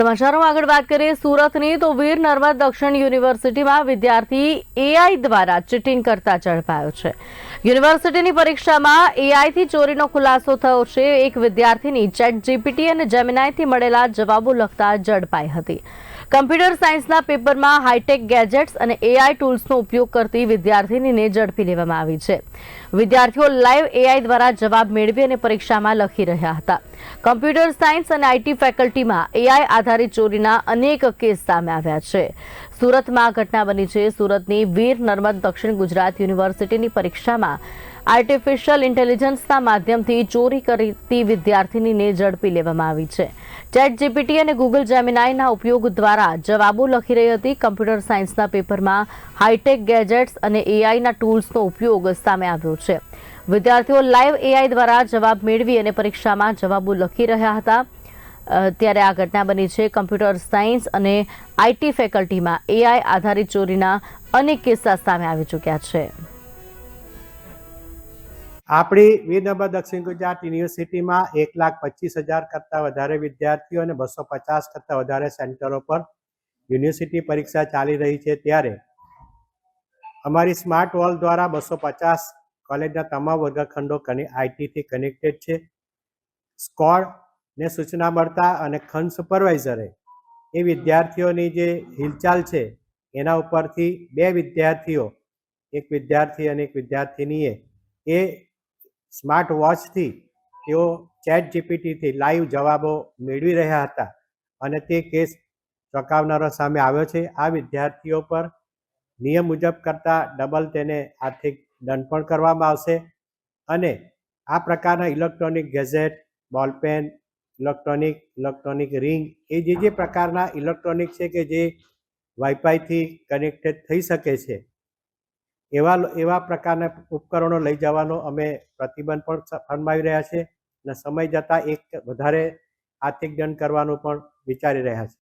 સમાચારોમાં આગળ વાત કરીએ સુરતની, તો વીર નર્મદ દક્ષિણ યુનિવર્સિટીમાં વિદ્યાર્થી એઆઈ દ્વારા ચીટિંગ કરતા ઝડપાયો છે. યુનિવર્સિટીની પરીક્ષામાં એઆઈથી ચોરીનો ખુલાસો થયો છે. એક વિદ્યાર્થીની ચેટ જીપીટી અને જેમિનાઈથી મળેલા જવાબો લખતા ઝડપાઈ હતી. કમ્પ્યુટર સાયન્સના પેપરમાં હાઈટેક ગેજેટ્સ અને એઆઈ ટૂલ્સનો ઉપયોગ કરતી વિદ્યાર્થીનીને ઝડપી લેવામાં આવી છે. વિદ્યાર્થીઓ લાઈવ એઆઈ દ્વારા જવાબ મેળવી અને પરીક્ષામાં લખી રહ્યા હતા. કમ્પ્યુટર સાયન્સ અને આઈટી ફેકલ્ટીમાં એઆઈ આધારિત ચોરીના અનેક કેસ સામે આવ્યા છે. સુરતમાં આ ઘટના બની છે. સુરતની વીર નર્મદ દક્ષિણ ગુજરાત યુનિવર્સિટીની પરીક્ષામાં આર્ટિફિશિયલ ઇન્ટેલિજન્સના માધ્યમથી ચોરી કરતી વિદ્યાર્થીનીને ઝડપી લેવામાં આવી છે. ચેટ જીપીટી અને ગૂગલ જેમિનાઈના ઉપયોગ દ્વારા જવાબો લખી રહી હતી. કમ્પ્યુટર સાયન્સના પેપરમાં હાઈટેક ગેજેટ્સ અને એઆઈના ટૂલ્સનો ઉપયોગ સામે આવ્યો છે. વિદ્યાર્થીઓ લાઈવ એઆઈ દ્વારા જવાબ મેળવી અને પરીક્ષામાં જવાબો લખી રહ્યા હતા. ત્યારે આ ઘટના બની છે. કમ્પ્યુટર સાયન્સ અને આઈટી ફેકલ્ટીમાં એઆઈ આધારિત ચોરીના અનેક કિસ્સા સામે આવી ચૂક્યા છે. આપણી વીરનર્મદ દક્ષિણ ગુજરાત યુનિવર્સિટીમાં એક લાખ પચીસ હજાર કરતાં વધારે વિદ્યાર્થીઓ અને બસો પચાસ કરતાં વધારે સેન્ટરો પર યુનિવર્સિટી પરીક્ષા ચાલી રહી છે. ત્યારે અમારી સ્માર્ટ વોલ દ્વારા બસો પચાસ કોલેજના તમામ વર્ગખંડો આઈટીથી કનેક્ટેડ છે. સ્કોડને સૂચના મળતા અને ખંડ સુપરવાઇઝરે એ વિદ્યાર્થીઓની જે હિલચાલ છે, એના ઉપરથી બે વિદ્યાર્થીઓ, એક વિદ્યાર્થી અને એક વિદ્યાર્થિનીએ, એ સ્માર્ટ વોચથી તેઓ ચેટ જીપીટીથી લાઈવ જવાબો મેળવી રહ્યા હતા અને તે કેસ ચોંકાવનારો સામે આવ્યો છે. આ વિદ્યાર્થીઓ પર નિયમ મુજબ કરતાં ડબલ તેને આર્થિક દંડ પણ કરવામાં આવશે. અને આ પ્રકારના electronic gadget ball pen, electronic electronic ring એ જે જે પ્રકારના ઇલેક્ટ્રોનિક છે કે જે વાઈફાઈથી કનેક્ટેડ થઈ શકે છે, એવા એવા પ્રકારના ઉપકરણો લઈ જવાનો અમે પ્રતિબંધ પણ ફરમાવી રહ્યા છે. અને સમય જતાં એક વધારે આર્થિક દંડ કરવાનું પણ વિચારી રહ્યા છે.